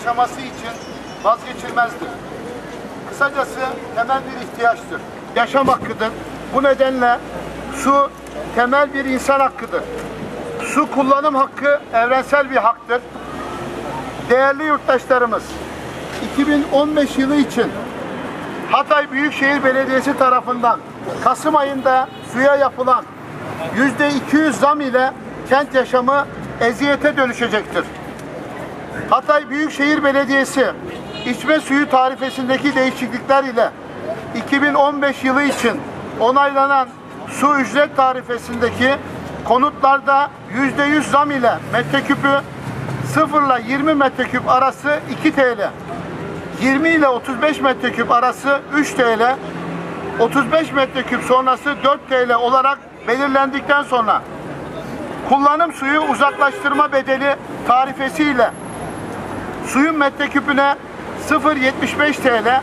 yaşaması için vazgeçilmezdir. Kısacası temel bir ihtiyaçtır. Yaşam hakkıdır. Bu nedenle su temel bir insan hakkıdır. Su kullanım hakkı evrensel bir haktır. Değerli yurttaşlarımız, 2015 yılı için Hatay Büyükşehir Belediyesi tarafından Kasım ayında suya yapılan %200 zam ile kent yaşamı eziyete dönüşecektir. Hatay Büyükşehir Belediyesi içme suyu tarifesindeki değişiklikler ile 2015 yılı için onaylanan su ücret tarifesindeki konutlarda %100 zam ile metreküpü 0 ile 20 metreküp arası 2 TL, 20 ile 35 metreküp arası 3 TL, 35 metreküp sonrası 4 TL olarak belirlendikten sonra kullanım suyu uzaklaştırma bedeli tarifesiyle suyun metreküpüne 0.75 TL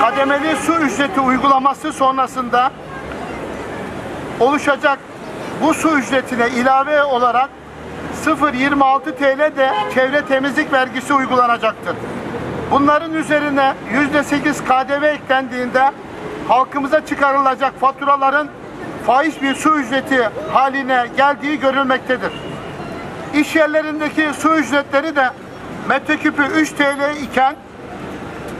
kademeli su ücreti uygulaması sonrasında oluşacak bu su ücretine ilave olarak 0.26 TL de çevre temizlik vergisi uygulanacaktır. Bunların üzerine %8 KDV eklendiğinde halkımıza çıkarılacak faturaların fahiş bir su ücreti haline geldiği görülmektedir. İş yerlerindeki su ücretleri de metreküpü 3 TL iken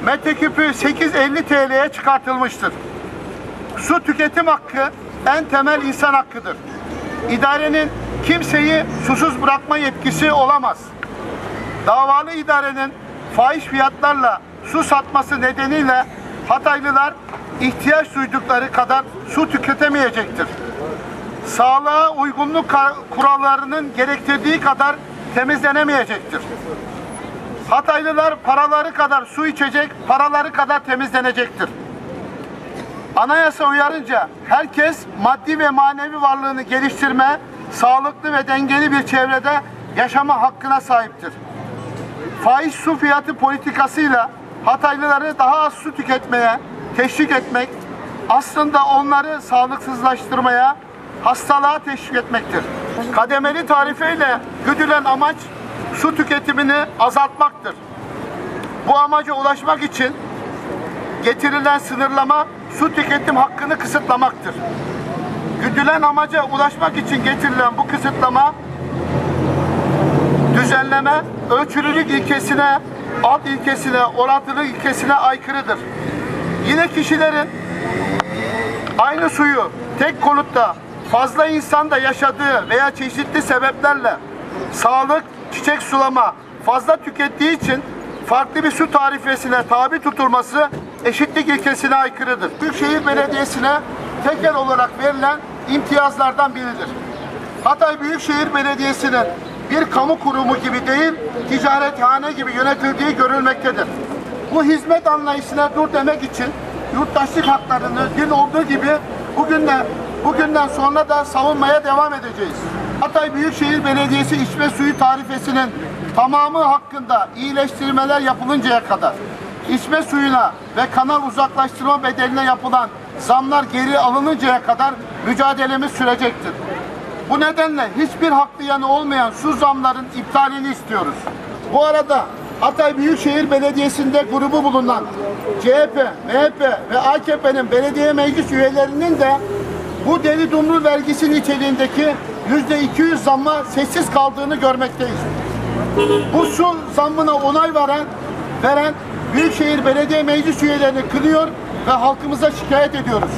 metreküpü 8.50 TL'ye çıkartılmıştır. Su tüketim hakkı en temel insan hakkıdır. İdarenin kimseyi susuz bırakma yetkisi olamaz. Davalı idarenin fahiş fiyatlarla su satması nedeniyle Hataylılar ihtiyaç duydukları kadar su tüketemeyecektir. Sağlığa uygunluk kurallarının gerektirdiği kadar temizlenemeyecektir. Hataylılar paraları kadar su içecek, paraları kadar temizlenecektir. Anayasa uyarınca herkes maddi ve manevi varlığını geliştirme, sağlıklı ve dengeli bir çevrede yaşama hakkına sahiptir. Fahiş su fiyatı politikasıyla Hataylıları daha az su tüketmeye teşvik etmek, aslında onları sağlıksızlaştırmaya, hastalığa teşvik etmektir. Kademeli tarifeyle güdülen amaç su tüketimini azaltmaktır. Bu amaca ulaşmak için getirilen sınırlama su tüketim hakkını kısıtlamaktır. Güdülen amaca ulaşmak için getirilen bu kısıtlama düzenleme ölçülülük ilkesine, alt ilkesine, orantılı ilkesine aykırıdır. Yine kişilerin aynı suyu tek konutta fazla insanda yaşadığı veya çeşitli sebeplerle sağlık, çiçek sulama fazla tükettiği için farklı bir su tarifesine tabi tutulması eşitlik ilkesine aykırıdır. Büyükşehir Belediyesi'ne tekel olarak verilen imtiyazlardan biridir. Hatay Büyükşehir Belediyesi'nin bir kamu kurumu gibi değil, ticarethane gibi yönetildiği görülmektedir. Bu hizmet anlayışına dur demek için yurttaşlık haklarını dün olduğu gibi bugünden, bugünden sonra da savunmaya devam edeceğiz. Hatay Büyükşehir Belediyesi içme suyu tarifesinin tamamı hakkında iyileştirmeler yapılıncaya kadar içme suyuna ve kanal uzaklaştırma bedeline yapılan zamlar geri alınıncaya kadar mücadelemiz sürecektir. Bu nedenle hiçbir haklı yanı olmayan su zamların iptalini istiyoruz. Bu arada Hatay Büyükşehir Belediyesi'nde grubu bulunan CHP, MHP ve AKP'nin belediye meclis üyelerinin de bu deli dumrul vergisi niteliğindeki yüzde 200 zamma sessiz kaldığını görmekteyiz. Bu su zammına onay veren, veren Büyükşehir Belediye Meclis üyelerini kınıyor ve halkımıza şikayet ediyoruz.